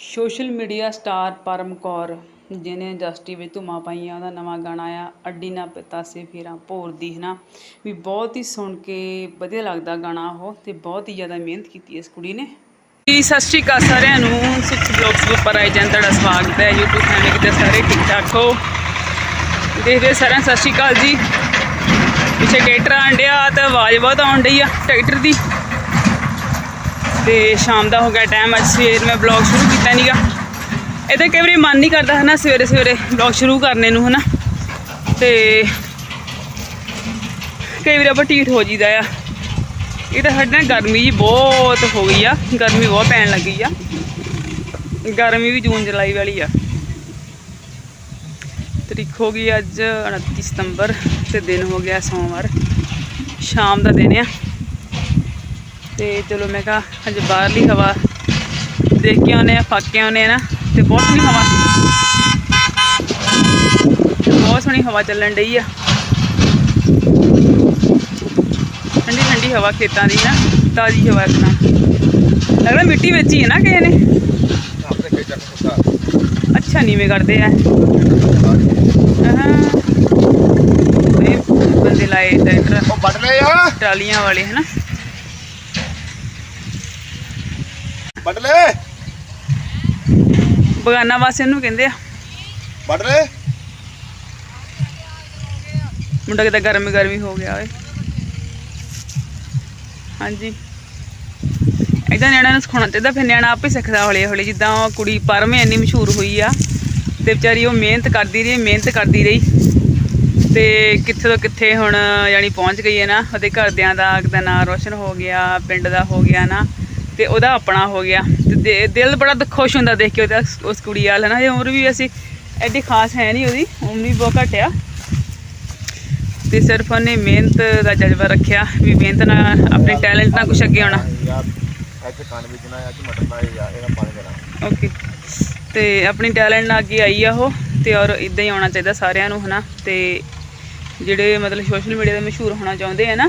Social media star Param Kaur, ਜਿਹਨੇ industry ਵਿੱਚ ਧੂਮਾਂ ਪਾਈਆਂ, ਉਹਦਾ ਨਵਾਂ ਗਾਣਾ ਆ ਅੱਡੀ ਨਾ ਪਤਾਸੇ ਫੇਰਾਂ ਭੋਰਦੀ ਹੈ ਨਾ ਵੀ ਬਹੁਤ ਹੀ ਸੁਣ ਕੇ ਵਧੀਆ ਲੱਗਦਾ ਗਾਣਾ ਉਹ ਤੇ ਬਹੁਤ ਹੀ ਜ਼ਿਆਦਾ ਮਿਹਨਤ ਕੀਤੀ ਇਸ ਕੁੜੀ ਨੇ। ਜੀ, ਸਤਿ ਸ਼੍ਰੀ ਅਕਾਲ ਸਾਰਿਆਂ ਨੂੰ। ਸਿਕਸ ਬਲੌਗਸ ਉੱਪਰ ਆਏ ਜਨ ਤੁਹਾਡਾ ਸਵਾਗਤ ਹੈ। YouTube ਫੈਮਿਲੀ ਕਿਤੇ ਸਾਰੇ ਠੀਕ ਠਾਕ ਹੋ? ਦੇਖਦੇ ਸਾਰਿਆਂ ਸਤਿ ਸ਼੍ਰੀ ਅਕਾਲ ਜੀ। ਪਿੱਛੇ ਟਰੈਕਟਰ ਆਂਡਿਆ ਤੇ ਆਵਾਜ਼ ਬਹੁਤ ਆਉਣ ਡਈ ਆ ਟਰੈਕਟਰ ਦੀ। ਤੇ ਸ਼ਾਮ ਦਾ ਹੋ ਗਿਆ ਟਾਈਮ ਅੱਜ ਸਵੇਰ ਮੈਂ ਬਲੌਗ ਸ਼ੁਰੂ ਕੀਤਾ ਨਹੀਂਗਾ ਇਹ ਤਾਂ ਕਈ ਵਾਰੀ ਮਨ ਨਹੀਂ ਕਰਦਾ ਹਨਾ ਸਵੇਰੇ ਸਵੇਰੇ ਬਲੌਗ ਸ਼ੁਰੂ ਕਰਨੇ ਨੂੰ ਹਨਾ। ਤੇ ਕਈ ਵਾਰੀ ਆਪਾਂ ਢੀਠ ਹੋ ਜੀਦਾ ਆ। ਇਹ ਤਾਂ ਸਾਡੇ ਨਾਲ ਗਰਮੀ ਜੀ ਬਹੁਤ ਹੋ ਗਈ ਆ, ਗਰਮੀ ਬਹੁਤ ਪੈਣ ਲੱਗੀ ਆ। ਗਰਮੀ ਵੀ ਜੂਨ ਜੁਲਾਈ ਵਾਲੀ ਆ। ਤਰੀਕ ਹੋ ਗਈ ਅੱਜ 29 ਸਤੰਬਰ ਤੇ ਦਿਨ ਹੋ ਗਿਆ ਸੋਮਵਾਰ। ਸ਼ਾਮ ਦਾ ਦਿਨ ਆ। ਤੇ ਚਲੋ ਮੈਂ ਕਿਹਾ ਅੱਜ ਬਾਹਰਲੀ ਹਵਾ ਦੇਖ ਕੇ ਆਉਨੇ ਆ ਫੱਕ ਕੇ ਆਉਨੇ ਆ ਨਾ ਤੇ ਬਹੁਤ ਸੋਹਣੀ ਹਵਾ। ਬਹੁਤ ਸੋਹਣੀ ਹਵਾ ਚੱਲਣ ਡਈ ਆ। ਠੰਡੀ ਠੰਡੀ ਹਵਾ ਖੇਤਾਂ ਦੀ ਨਾ ਤਾਜ਼ੀ ਹਵਾ ਇੱਕ ਨਾ ਲੱਗਦਾ ਮਿੱਟੀ ਵਿੱਚ ਹੀ ਹੈ ਨਾ ਕਿਸੇ ਨੇ। ਅੱਛਾ ਨੀਵੇਂ ਕਰਦੇ ਆ। ਹਾਂ। ਬੰਦੇ ਲਾਏ ਟਰੈਕਟਰ। ਉਹ ਵੱਢ ਲਏ ਆ। ਟਰਾਲੀਆਂ ਵਾਲੇ ਹਨਾ। ਵੱਢ ਲਏ ਬਗਾਨਾ ਵਾਸੇ ਨੂੰ ਕਹਿੰਦੇ ਆ। ਵੱਢ ਲਏ ਮੁੰਡਾ ਕਿਤੇ ਗਰਮੀ ਗਰਮੀ ਹੋ ਗਿਆ ਓਏ। ਹਾਂਜੀ। ਇਦਾਂ ਨਿਆਣਿਆਂ ਨੂੰ ਸਿਖਾਉਣਾ ਚਾਹੀਦਾ ਫਿਰ ਨਿਆਣਾ ਆਪੇ ਸਿੱਖਦਾ ਹੌਲੀ ਹੌਲੀ ਜਿੱਦਾਂ ਉਹ ਕੁੜੀ ਪਰਮੇ ਇੰਨੀ ਮਸ਼ਹੂਰ ਹੋਈ ਆ ਤੇ ਵਿਚਾਰੀ ਉਹ ਮਿਹਨਤ ਕਰਦੀ ਰਹੀ ਮਿਹਨਤ ਕਰਦੀ ਰਹੀ। ਤੇ ਕਿੱਥੇ ਤੋਂ ਕਿੱਥੇ ਹੁਣ ਯਾਨੀ ਪਹੁੰਚ ਗਈ ਹੈ ਨਾ ਉਹਦੇ ਘਰਦਿਆਂ ਦਾ ਦਾ ਨਾਂ ਰੋਸ਼ਨ ਹੋ ਗਿਆ ਪਿੰਡ ਦਾ ਹੋ ਗਿਆ ਨਾ। ਤੇ ਉਹਦਾ ਆਪਣਾ ਹੋ ਗਿਆ। ਤੇ ਦਿ- ਦਿਲ ਬੜਾ ਖੁਸ਼ ਹੁੰਦਾ ਦੇਖ ਕੇ ਉਹਦਾ ਉਸ ਕੁੜੀ ਵਾਲ ਹਨਾ? ਇਹ ਉਮਰ ਵੀ ਅਸੀਂ ਐਡੀ ਖਾਸ ਹੈ ਨਹੀਂ ਉਹਦੀ ਉਮਰ ਵੀ ਬਹੁਤ ਘੱਟ ਆ। ਤੇ ਸਿਰਫ ਉਹਨੇ ਮਿਹਨਤ ਦਾ ਜਜ਼ਬਾ ਰੱਖਿਆ ਵੀ ਮਿਹਨਤ ਨਾਲ ਆਪਣੇ ਟੈਲੈਂਟ ਨਾਲ ਕੁਛ ਅੱਗੇ ਆਉਣਾ ਓਕੇ ਤੇ ਆਪਣੀ ਟੈਲੈਂਟ ਨਾਲ ਅੱਗੇ ਆਈ ਆ ਉਹ ਤੇ ਔਰ ਇਦਾਂ ਹੀ ਆਉਣਾ ਚਾਹੀਦਾ ਸਾਰਿਆਂ ਨੂੰ ਹਨਾ? ਤੇ ਜਿਹੜੇ ਮਤਲਬ ਸੋਸ਼ਲ ਮੀਡੀਆ ਤੇ ਮਸ਼ਹੂਰ ਹੋਣਾ ਚਾਹੁੰਦੇ ਆ ਨਾ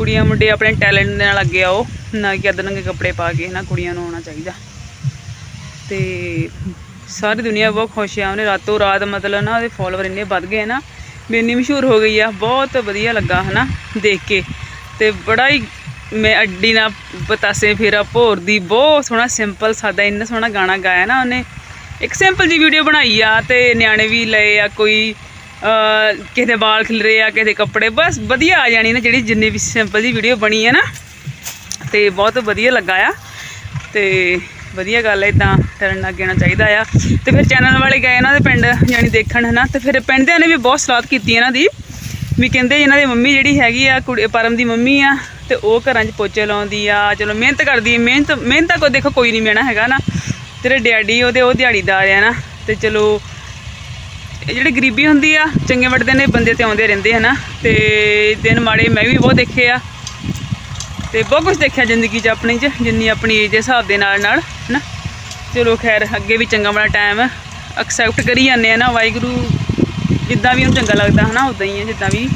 ਕੁੜੀਆਂ ਮੁੰਡੇ ਆਪਣੇ ਟੈਲੈਂਟ ਦੇ ਨਾਲ ਅੱਗੇ ਆਓ, ਨਾ ਕਿ ਅਦਰੰਗੇ ਕੱਪੜੇ ਪਾ ਕੇ ਨਾ ਕੁੜੀਆਂ ਨੂੰ ਆਉਣਾ ਚਾਹੀਦਾ। ਤੇ ਸਾਰੀ ਦੁਨੀਆ ਬਹੁਤ ਖੁਸ਼ ਆ, ਉਹਨੇ ਰਾਤੋਂ ਰਾਤ ਮਤਲਬ ਨਾ ਉਹਦੇ ਫਾਲੋਅਰ ਇੰਨੇ ਵੱਧ ਗਏ ਨਾ, ਵੀ ਇੰਨੀ ਮਸ਼ਹੂਰ ਹੋ ਗਈ ਆ, ਬਹੁਤ ਵਧੀਆ ਲੱਗਾ ਹਨਾ ਦੇਖ ਕੇ। ਤੇ ਬੜਾ ਹੀ ਮੈਂ ਅੱਡੀ ਨਾ ਪਤਾਸੇ ਫੇਰਾ ਭੋਰਦੀ ਬਹੁਤ ਸੋਹਣਾ ਸਿੰਪਲ ਸਾਦਾ ਇੰਨਾ ਸੋਹਣਾ ਗਾਣਾ ਗਾਇਆ ਨਾ ਉਹਨੇ। ਇੱਕ ਸਿੰਪਲ ਜੀ ਵੀਡੀਓ ਬਣਾਈ ਆ ਤੇ ਨਿਆਣੇ ਵੀ ਲਏ ਆ, ਕੋਈ ਕਿਸੇ ਦੇ ਵਾਲ ਖਿਲਰੇ ਆ, ਕਿਸੇ ਦੇ ਕੱਪੜੇ, ਬਸ ਵਧੀਆ ਆ ਜਾਣੀ ਨਾ ਜਿਹੜੀ ਜਿੰਨੀ ਵੀ ਸਿੰਪਲ ਜੀ ਵੀਡੀਓ ਬਣੀ ਹੈ ਨਾ। ਤੇ ਬਹੁਤ ਵਧੀਆ ਲੱਗਾ ਆ। ਤੇ ਵਧੀਆ ਗੱਲ ਹੈ ਇਦਾਂ ਕਰਨ ਲੱਗ ਜਾਣਾ ਚਾਹੀਦਾ ਆ। ਤੇ ਫਿਰ ਚੈਨਲ ਵਾਲੇ ਗਏ ਇਹਨਾਂ ਦੇ ਪਿੰਡ, ਯਾਨੀ ਦੇਖਣ ਹਨਾ। ਤੇ ਫਿਰ ਪਿੰਡ ਦਿਆਂ ਨੇ ਵੀ ਬਹੁਤ ਸਲਾਹ ਕੀਤੀ ਇਹਨਾਂ ਦੀ, ਵੀ ਕਹਿੰਦੇ ਇਹਨਾਂ ਦੀ ਮੰਮੀ ਜਿਹੜੀ ਹੈਗੀ ਆ, ਕੁੜੀ, ਪਰਮ ਦੀ ਮੰਮੀ ਆ, ਤੇ ਉਹ ਘਰਾਂ 'ਚ ਪੋਚੇ ਲਾਉਂਦੀ ਆ। ਚਲੋ ਮਿਹਨਤ ਕਰਦੀ ਮਿਹਨਤ ਮਿਹਨਤ ਕੋ ਦੇਖੋ ਕੋਈ ਨਹੀਂ ਮਿਹਣਾ ਹੈਗਾ ਨਾ। ਤੇਰੇ ਡੈਡੀ, ਉਹਦੇ ਉਹ ਦਿਹਾੜੀਦਾਰ ਆ ਨਾ। ਤੇ ਚਲੋ ਇਹ ਜਿਹੜੀ ਗਰੀਬੀ ਹੁੰਦੀ ਆ ਚੰਗੇ ਵੱਡੇ ਨੇ ਬੰਦੇ ਤੇ ਆਉਂਦੇ ਰਹਿੰਦੇ ਹਨਾ ਤੇ ਦਿਨ ਮਾੜੇ ਮੈਂ ਵੀ ਬਹੁਤ ਦੇਖੇ ਆ। ਤੇ ਬਹੁਤ ਕੁਝ ਦੇਖਿਆ ਜ਼ਿੰਦਗੀ 'ਚ ਆਪਣੀ 'ਚ ਜਿੰਨੀ ਆਪਣੀ ਏਜ ਦੇ ਹਿਸਾਬ ਦੇ ਨਾਲ ਨਾਲ ਹਨਾ। ਚਲੋ ਖੈਰ ਅੱਗੇ ਵੀ ਚੰਗਾ ਵਾਲਾ ਟਾਈਮ ਐਕਸੈਪਟ ਕਰੀ ਜਾਂਦੇ ਆ ਨਾ ਵਾਹਿਗੁਰੂ ਜਿੱਦਾਂ ਵੀ ਉਹਨੂੰ ਚੰਗਾ ਲੱਗਦਾ ਹਨਾ ਉਦਾਂ ਹੀ ਹੈ ਜਿੱਦਾਂ ਵੀ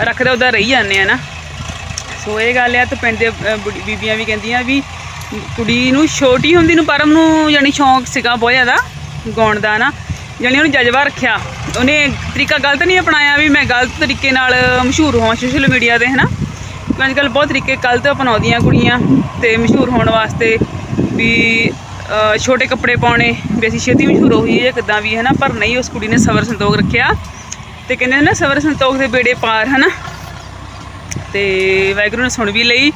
ਰੱਖਦਾ ਉਦਾਂ ਰਹੀ ਜਾਂਦੇ ਆ ਨਾ। ਸੋ ਇਹ ਗੱਲ ਆ ਤੇ ਪਿੰਡ ਦੇ ਅ, ਬੀਬੀਆਂ ਵੀ ਕਹਿੰਦੀਆਂ ਵੀ ਕੁੜੀ ਨੂੰ ਛੋਟੀ ਹੁੰਦੀ ਨੂੰ ਪਰਮ ਨੂੰ ਯਾਨੀ ਸ਼ੌਂਕ ਸੀਗਾ ਬਹੁਤ ਜ਼ਿਆਦਾ ਗਾਉਣ ਦਾ ਨਾ ਯਾਨੀ ਉਹਨੂੰ ਜਜ਼ਬਾ ਰੱਖਿਆ। ਉਹਨੇ ਤਰੀਕਾ ਗਲਤ ਨਹੀਂ ਅਪਣਾਇਆ ਵੀ ਮੈਂ ਗਲਤ ਤਰੀਕੇ ਨਾਲ ਮਸ਼ਹੂਰ ਹੋਵਾਂ ਸੋਸ਼ਲ ਮੀਡੀਆ ਤੇ, ਹਨਾ? ਅੱਜ ਕੱਲ੍ਹ ਬਹੁਤ ਤਰੀਕੇ ਗਲਤ ਅਪਣਾਉਂਦੀਆਂ ਕੁੜੀਆਂ ਤੇ ਮਸ਼ਹੂਰ ਹੋਣ ਵਾਸਤੇ ਵੀ ਛੋਟੇ ਕੱਪੜੇ ਪਾਉਣੇ, ਵੀ ਅਸੀਂ ਛੇਤੀ ਮਸ਼ਹੂਰ ਹੋ ਜਾਈਏ ਕਿਦਾਂ ਵੀ, ਹਨਾ? ਪਰ ਨਹੀਂ, ਉਸ ਕੁੜੀ ਨੇ ਸਬਰ ਸੰਤੋਖ ਰੱਖਿਆ ਤੇ ਕਹਿੰਦੇ ਨੇ ਨਾ ਸਬਰ ਸੰਤੋਖ ਦੇ ਬੇੜੇ ਪਾਰ, ਹਨਾ? ਤੇ ਵਾਹਿਗੁਰੂ ਨੇ ਸੁਣ ਵੀ ਲਈ।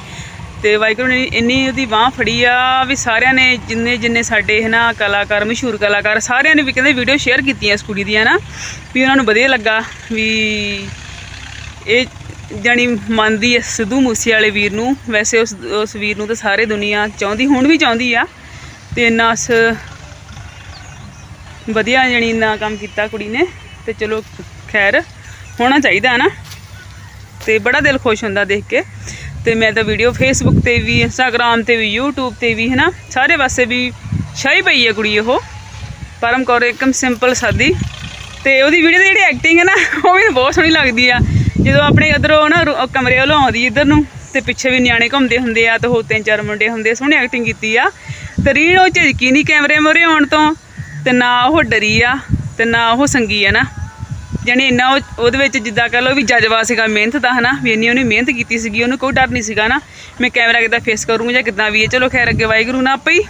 ਤੇ ਵਾਹਿਗੁਰੂ ਨੇ ਇੰਨੀ ਉਹਦੀ ਬਾਹ ਫੜੀ ਆ ਵੀ ਸਾਰਿਆਂ ਨੇ ਜਿੰਨੇ ਜਿੰਨੇ ਸਾਡੇ ਹਨਾ ਕਲਾਕਾਰ, ਮਸ਼ਹੂਰ ਕਲਾਕਾਰ, ਸਾਰਿਆਂ ਨੇ ਵੀ ਕਹਿੰਦੇ ਵੀਡੀਓ ਸ਼ੇਅਰ ਕੀਤੀਆਂ ਇਸ ਕੁੜੀ ਦੀਆਂ ਨਾ, ਵੀ ਉਹਨਾਂ ਨੂੰ ਵਧੀਆ ਲੱਗਾ ਵੀ ਇਹ ਜਾਣੀ ਮੰਨਦੀ ਹੈ ਸਿੱਧੂ ਮੂਸੇ ਵਾਲੇ ਵੀਰ ਨੂੰ। ਵੈਸੇ ਉਸ ਉਸ ਵੀਰ ਨੂੰ ਤਾਂ ਸਾਰੇ ਦੁਨੀਆ ਚਾਹੁੰਦੀ, ਹੁਣ ਵੀ ਚਾਹੁੰਦੀ ਆ। ਤੇ ਇੰਨਾ ਸ ਵਧੀਆ ਜਾਣੀ ਇੰਨਾ ਕੰਮ ਕੀਤਾ ਕੁੜੀ ਨੇ, ਤੇ ਚਲੋ ਖੈਰ ਹੋਣਾ ਚਾਹੀਦਾ ਨਾ। ਤੇ ਬੜਾ ਦਿਲ ਖੁਸ਼ ਹੁੰਦਾ ਦੇਖ ਕੇ। ਤੇ ਮੈਂ ਤਾਂ ਵੀਡੀਓ ਫੇਸਬੁੱਕ ਤੇ ਵੀ ਇੰਸਟਾਗ੍ਰam ਤੇ ਵੀ, YouTube ਤੇ ਵੀ, ਹਨਾ? ਸਾਰੇ ਪਾਸੇ ਵੀ ਛਾਈ ਪਈ ਹੈ ਕੁੜੀ ਉਹ। ਪਰਮ ਕੌਰ ਇੱਕਦਮ ਸਿੰਪਲ ਸਾਦੀ। ਤੇ ਉਹਦੀ ਵੀਡੀਓ ਦੀ ਜਿਹੜੀ ਐਕਟਿੰਗ ਹੈ ਨਾ, ਉਹ ਵੀ ਬਹੁਤ ਸੋਹਣੀ ਲੱਗਦੀ ਆ। ਜਦੋਂ ਆਪਣੇ ਇਧਰੋਂ ਨਾ ਰੂ- ਕਮਰੇ ਵੱਲੋਂ ਆਉਂਦੀ ਇੱਧਰ ਨੂੰ, ਤੇ ਪਿੱਛੇ ਵੀ ਨਿਆਣੇ ਘੁੰਮਦੇ ਹੁੰਦੇ ਆ, ਤੇ ਉਹ ਤਿੰਨ ਚਾਰ ਮੁੰਡੇ ਹੁੰਦੇ ਸੋਹਣੀ ਐਕਟਿੰਗ ਕੀਤੀ ਆ। ਤੇ ਰੀਣ ਉਹ ਝਿਜਕੀ ਨਹੀਂ ਕੈਮਰੇ ਮੋਰੇ ਆਉਣ ਤੋਂ, ਤੇ ਨਾ ਉਹ ਡਰੀ ਆ, ਤੇ ਨਾ ਉਹ ਸੰਗੀ ਆ ਨਾ। ਜਾਣੀ ਇੰਨਾ ਉਹਦੇ ਵਿੱਚ ਜਿੱਦਾਂ ਕਹ ਲਓ ਵੀ ਜਜ਼ਬਾ ਸੀਗਾ, ਮਿਹਨਤ ਦਾ ਹਨਾ, ਵੀ ਇੰਨੀ ਉਹਨੇ ਮਿਹਨਤ ਕੀਤੀ ਸੀਗੀ, ਉਹਨੂੰ ਕੋਈ ਡਰ ਨਹੀਂ ਸੀਗਾ ਨਾ। ਮੈਂ ਕੈਮਰਾ ਕਿੱਦਾਂ ਫੇਸ ਕਰੂੰਗਾ ਜਾਂ ਕਿੱਦਾਂ ਵੀ ਹੈ। ਚਲੋ ਖੈਰ, ਅੱਗੇ ਵਾਹਿਗੁਰੂ ਨਾ ਆਪੇ ਹੀ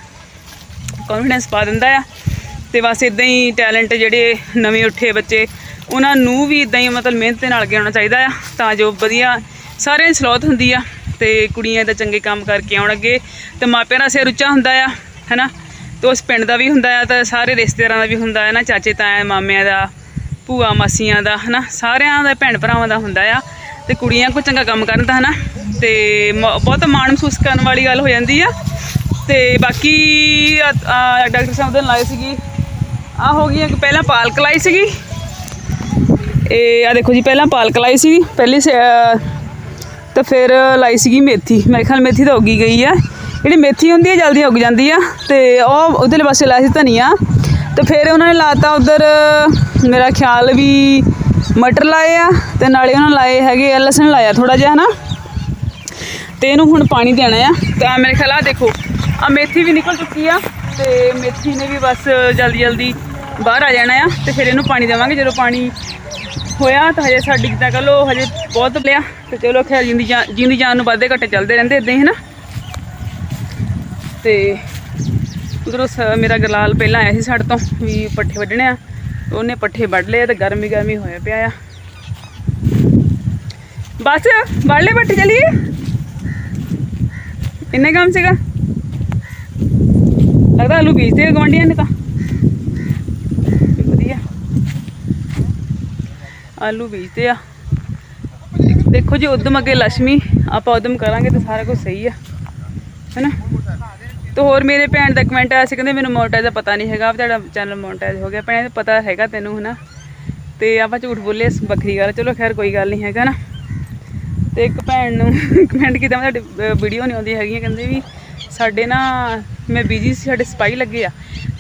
ਕੌਨਫੀਡੈਂਸ ਪਾ ਦਿੰਦਾ ਆ। ਤੇ ਬਸ ਇਦਾਂ ਹੀ ਟੈਲੈਂਟ ਜਿਹੜੇ ਨਵੇਂ ਉੱਠੇ ਬੱਚੇ, ਉਹਨਾਂ ਨੂੰ ਵੀ ਇਦਾਂ ਹੀ ਮਤਲਬ ਮਿਹਨਤ ਦੇ ਨਾਲ ਅੱਗੇ ਆਉਣਾ ਚਾਹੀਦਾ ਆ। ਤਾਂ ਜੋ ਵਧੀਆ ਸਾਰਿਆਂ ਦੀ ਸਲੋਤ ਹੁੰਦੀ ਆ ਤੇ ਕੁੜੀਆਂ ਦਾ ਚੰਗੇ ਕੰਮ ਕਰਕੇ ਆਉਣ ਅੱਗੇ। ਤੇ ਮਾਪਿਆਂ ਦਾ ਸਿਰ ਉੱਚਾ ਹੁੰਦਾ ਆ, ਹੈਨਾ। ਤੇ ਉਸ ਪਿੰਡ ਦਾ ਵੀ ਹੁੰਦਾ ਆ, ਤਾਂ ਸਾਰੇ ਰਿਸ਼ਤੇਦਾਰਾਂ ਦਾ ਵੀ ਹੁੰਦਾ ਹੈ ਨਾ। ਚਾਚੇ, ਤਾਇਆ, ਮਾਮਿਆਂ ਦਾ ਭੂਆ ਮਾਸੀਆਂ ਦਾ, ਹਨਾ? ਸਾਰਿਆਂ ਦਾ, ਭੈਣ ਭਰਾਵਾਂ ਦਾ ਹੁੰਦਾ ਆ ਤੇ ਕੁੜੀਆਂ ਕੋ ਚੰਗਾ ਕੰਮ ਕਰਨ ਤਾਂ, ਹਨਾ? ਤੇ ਮ- ਬਹੁਤ ਮਾਣ ਮਹਿਸੂਸ ਕਰਨ ਵਾਲੀ ਗੱਲ ਹੋ ਜਾਂਦੀ ਆ। ਤੇ ਬਾਕੀ ਡਾਕਟਰ ਸਾਹਿਬ ਦੇ ਲਾਏ ਸੀਗੀ। ਆ ਹੋ ਗਈ ਪਹਿਲਾਂ ਪਾਲਕ ਲਾਈ ਸੀਗੀ। ਇਹ ਆ ਦੇਖੋ ਜੀ, ਪਹਿਲਾਂ ਪਾਲਕ ਲਾਈ ਸੀ ਪਹਿਲੀ ਸ- ਅਹ ਫਿਰ ਲਾਈ ਸੀਗੀ ਮੇਥੀ। ਮੇਰੇ ਖਿਆਲ ਮੇਥੀ ਤਾਂ ਉੱਗੀ ਗਈ ਆ। ਜਿਹੜੀ ਮੇਥੀ ਹੁੰਦੀ ਹੈ ਜਲਦੀ ਉੱਗ ਜਾਂਦੀ ਆ। ਤੇ ਉਹ ਉਧਰਲੇ ਪਾਸੇ ਲਾਇਆ ਸੀ ਧਨੀਆ। ਤੇ ਫਿਰ ਉਹਨਾਂ ਨੇ ਲਾਤਾ ਉਧਰ ਮੇਰਾ ਖਿਆਲ ਵੀ ਮਟਰ ਲਾਏ ਆ ਤੇ ਨਾਲੇ ਉਹਨਾਂ ਲਾਏ ਹੈਗੇ ਆ, ਲਸਣ ਲਾਇਆ ਥੋੜਾ ਜਿਹਾ ਹਨਾ। ਤੇ ਇਹਨੂੰ ਹੁਣ ਪਾਣੀ ਦੇਣਾ ਆ ਤਾਂ ਮੇਰੇ ਖਿਆਲ ਆ ਦੇਖੋ, ਆ ਮੇਥੀ ਵੀ ਨਿਕਲ ਚੁੱਕੀ ਆ ਤੇ ਮੇਥੀ ਨੇ ਵੀ ਬਸ ਜਲਦੀ ਜਲਦੀ ਬਾਹਰ ਆ ਜਾਣਾ ਆ ਤੇ ਫਿਰ ਇਹਨੂੰ ਪਾਣੀ ਦੇਵਾਂਗੇ। ਜਦੋਂ ਪਾਣੀ ਹੋਇਆ ਤਾਂ ਹਜੇ ਸਾਡੀ ਕਿਤਾ ਕਹ ਲੋ ਹਜੇ ਬਹੁਤ ਲਿਆ ਤੇ ਚਲੋ ਖਿਆਲ ਜਿੰਦੀ ਜਾਨ ਜਿੰਦੀ ਜਾਨ ਨੂੰ ਵਾਧੇ ਘੱਟੇ ਚੱਲਦੇ ਰਹਿੰਦੇ ਇਦਾਂ ਹੀ ਹਨਾ। ਤੇ ਉਧਰੋਂ ਮੇਰਾ ਗਲਾਲ ਪਹਿਲਾਂ ਆਇਆ ਸੀ ਸਾਡੇ ਤੋਂ ਵੀ ਪੱਠੇ ਵੱਢਣੇ ਆ। ਉਹਨੇ ਪੱਠੇ ਵੱਢ ਲਏ ਤੇ ਗਰਮੀ ਗਰਮੀ ਹੋਇਆ ਪਿਆ ਆ। ਬਸ ਵੱਢ ਲੈ ਪੱਠੇ ਚਲੀਏ? ਇੰਨੇ ਕੰਮ ਸੀਗਾ? ਲੱਗਦਾ ਆਲੂ ਬੀਜਦੇ ਆ ਗਵਾਂਡੀਆਂ ਨੇ ਤਾਂ। ਵਧੀਆ। ਆਲੂ ਬੀਜਦੇ ਆ। ਦੇਖੋ ਜੀ, ਉਦਮ ਅੱਗੇ ਲక్ష్ਮੀ ਆਪਾਂ ਉਦਮ ਕਰਾਂਗੇ ਤਾਂ ਸਾਰਾ ਕੁਝ ਸਹੀ ਆ। ਹੈਨਾ? ਤੇ ਹੋਰ ਮੇਰੇ ਭੈਣ ਦਾ ਕਮੈਂਟ ਆਇਆ ਸੀ, ਕਹਿੰਦੇ ਮੈਨੂੰ ਮੋਨਟਾਈਜ਼ ਦਾ ਪਤਾ ਨਹੀਂ ਹੈਗਾ, ਵੀ ਤੁਹਾਡਾ ਚੈਨਲ ਮੋਨਟਾਈਜ਼ ਹੋ ਗਿਆ। ਭੈਣ, ਪਤਾ ਹੈਗਾ ਤੈਨੂੰ ਹਨਾ। ਤੇ ਆਪਾਂ ਝੂਠ ਬੋਲੇ, ਇਸ ਵੱਖਰੀ ਗੱਲ ਚਲੋ ਖੈਰ, ਕੋਈ ਗੱਲ ਨਹੀਂ ਹੈਗਾ ਨਾ। ਤੇ ਇੱਕ ਭੈਣ ਨੂੰ ਕਮੈਂਟ ਕੀਤਾ, ਮੈਂ ਤੁਹਾਡੀ ਵੀਡੀਓ ਨਹੀਂ ਆਉਂਦੀ ਹੈਗੀਆਂ ਕਹਿੰਦੇ ਵੀ ਸਾਡੇ ਨਾ, ਮੈਂ ਬਿਜ਼ੀ ਸੀ, ਸਾਡੇ ਸਪਾਈ ਲੱਗੇ ਆ।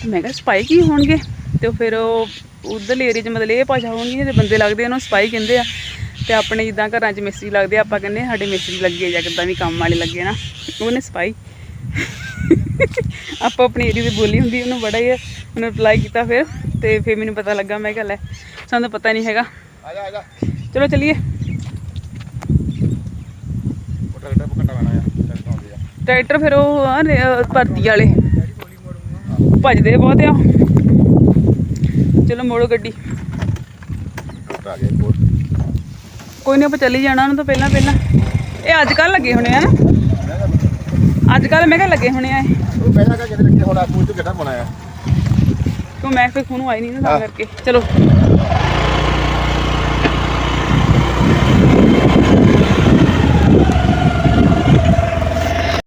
ਤੇ ਮੈਂ ਕਿਹਾ ਸਪਾਈ ਕੀ ਹੋਣਗੇ? ਤੇ ਫਿਰ ਉਹ ਉਧਰਲੇ ਏਰੀਆ 'ਚ ਮਤਲਬ ਇਹ ਭਾਸ਼ਾ ਹੋਣਗੀ ਜਿਹੜੇ ਬੰਦੇ ਲੱਗਦੇ ਉਹਨੂੰ ਸਪਾਈ ਕਹਿੰਦੇ ਆ। ਤੇ ਆਪਣੇ ਜਿੱਦਾਂ ਘਰਾਂ 'ਚ ਮਿਸਤਰੀ ਲੱਗਦੇ ਆ, ਆਪਾਂ ਕਹਿੰਦੇ ਸਾਡੇ ਮਿਸਤਰੀ ਲੱਗੇ ਜਾਂ ਕਿੱਦਾਂ ਵੀ ਕੰਮ ਵਾਲੇ ਲੱਗੇ ਨਾ, ਉਹਨੇ ਸਪਾਈ ਆਪਾਂ ਆਪਣੀ ਏਰੀਆ ਦੀ ਬੋਲੀ ਹੁੰਦੀ ਉਹਨੂੰ ਬੜਾ ਹੀ ਉਹਨੇ ਰਿਪਲਾਈ ਕੀਤਾ ਫਿਰ ਤੇ ਫਿਰ ਮੈਨੂੰ ਪਤਾ ਲੱਗਾ ਮੈਂ ਕਿਹਾ ਲੈ ਸਾਨੂੰ ਪਤਾ ਨਹੀਂ ਹੈਗਾ। ਆ ਜਾ ਆ ਜਾ। ਚਲੋ ਚੱਲੀਏ। ਟਰੈਕਟਰ ਫਿਰ ਉਹ ਭਰਤੀ ਵਾਲੇ। ਭੱਜਦੇ ਬਹੁਤ ਆ। ਚਲੋ ਮੋੜੋ ਗੱਡੀ। ਕੋਈ ਨਹੀਂ ਆਪਾਂ ਚੱਲੀ ਜਾਣਾ ਉਹਨੂੰ ਤਾਂ ਪਹਿਲਾਂ ਪਹਿਲਾਂ। ਇਹ ਅੱਜ ਕੱਲ ਲੱਗੇ ਹੋਣੇ ਆ ਨਾ। ਅੱਜ ਕੱਲ ਮੈਂ ਕਿਹਾ ਲੱਗੇ ਹੋਣੇ ਆ ਇਹ। ਉਹ ਪਹਿਲਾਂ ਕਾ ਕਿਤੇ ਲੱਗੇ ਹੁਣ ਆ ਪੂਛ ਕਿੱਡਾ ਬਣਾ ਆ? ਕਿਉਂ ਮੈਂ ਫਿਰ ਖੂਨ ਆਈ ਨਹੀਂ ਨਾ ਤਾਂ। ਕਰਕੇ। ਚਲੋ।